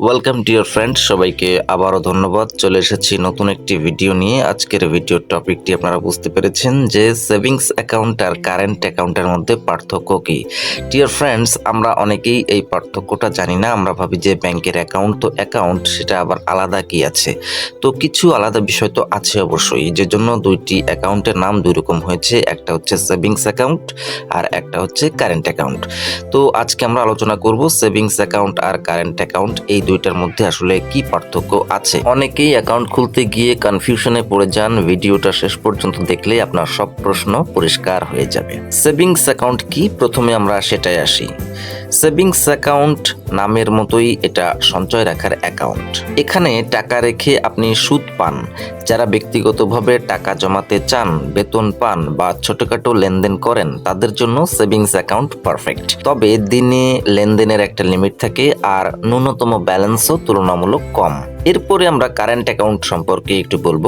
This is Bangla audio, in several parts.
ওয়েলকাম ডিয়ার ফ্রেন্ড সবাইকে আবারও ধন্যবাদ। চলে এসেছি নতুন একটি ভিডিও নিয়ে। আজকের ভিডিওর টপিকটি আপনারা বুঝতে পেরেছেন যে সেভিংস অ্যাকাউন্ট আর কারেন্ট অ্যাকাউন্টের মধ্যে পার্থক্য কী। ডিয়ার ফ্রেন্ডস আমরা অনেকেই এই পার্থক্যটা জানি না। আমরা ভাবি যে ব্যাংকের অ্যাকাউন্ট তো অ্যাকাউন্ট সেটা আবার আলাদা কি আছে? তো কিছু আলাদা বিষয় তো আছে অবশ্যই। যে জন্য দুইটি অ্যাকাউন্টের নাম দুই রকম হয়েছে। একটা হচ্ছে সেভিংস অ্যাকাউন্ট আর একটা হচ্ছে কারেন্ট অ্যাকাউন্ট তো আজকে আমরা আলোচনা করব সেভিংস অ্যাকাউন্ট আর কারেন্ট অ্যাকাউন্ট এই দুইটার মধ্যে আসলে কি পার্থক্য আছে? অনেকেই অ্যাকাউন্ট খুলতে গিয়ে কনফিউশনে পড়ে যান, ভিডিওটা শেষ পর্যন্ত দেখলে আপনার সব প্রশ্ন পরিষ্কার হয়ে যাবে। সেভিংস অ্যাকাউন্ট কি? প্রথমে আমরা সেটাই আসি। সেভিংস অ্যাকাউন্ট নামের মতোই এটা সঞ্চয় রাখার অ্যাকাউন্ট। এখানে টাকা রেখে আপনি সুদ পান। যারা ব্যক্তিগতভাবে টাকা জমাতে চান, বেতন পান বা ছোটখাটো লেনদেন করেন, তাদের জন্য সেভিংস অ্যাকাউন্ট পারফেক্ট। তবে দিনে লেনদেনের একটা লিমিট থাকে আর ন্যূনতম ব্যালেন্সও তুলনামূলক কম। এরপরে আমরা কারেন্ট অ্যাকাউন্ট সম্পর্কে একটু বলব।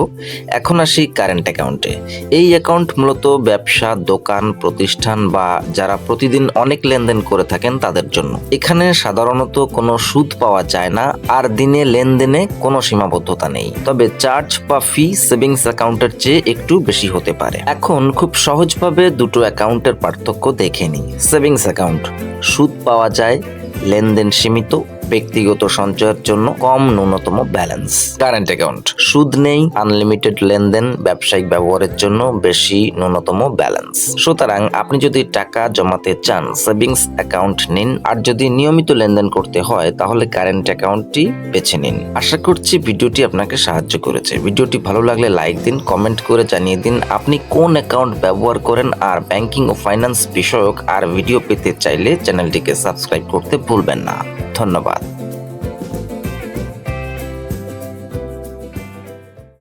এখন আসি কারেন্ট অ্যাকাউন্টে এই অ্যাকাউন্ট মূলত ব্যবসা, দোকান, প্রতিষ্ঠান বা যারা প্রতিদিন অনেক লেনদেন করে থাকেন তাদের জন্য। এখানে সাধারণত কোনো সুদ পাওয়া যায় না আর দিনে লেনদেনে কোনো সীমাবদ্ধতা নেই। তবে চার্জ বা ফি সেভিংস অ্যাকাউন্টের চেয়ে একটু বেশি হতে পারে। এখন খুব সহজভাবে দুটো অ্যাকাউন্টের পার্থক্য দেখে নিই। সেভিংস অ্যাকাউন্ট সুদ পাওয়া যায়, লেনদেন সীমিত ব্যক্তিগত সঞ্চয়ের জন্য কম ন্যূনতম ব্যালেন্স। Current account. সুদ নেই, আনলিমিটেড লেনদেন, ব্যবসায়িক ব্যবহারের জন্য বেশি ন্যূনতম ব্যালেন্স। সুতরাং আপনি যদি টাকা জমাতে চান, সেভিংস অ্যাকাউন্ট নিন। আর যদি নিয়মিত লেনদেন করতে হয়, তাহলে কারেন্ট অ্যাকাউন্টটি বেছে নিন। আশা করছি ভিডিওটি আপনাকে সাহায্য করেছে। ভিডিওটি ভালো লাগলে লাইক দিন, কমেন্ট করে জানিয়ে দিন আপনি কোন অ্যাকাউন্ট ব্যবহার করেন আর ব্যাংকিং ও ফাইন্যান্স বিষয়ক আর ভিডিও পেতে চাইলে চ্যানেলটিকে সাবস্ক্রাইব করতে ভুলবেন না। ধন্যবাদ।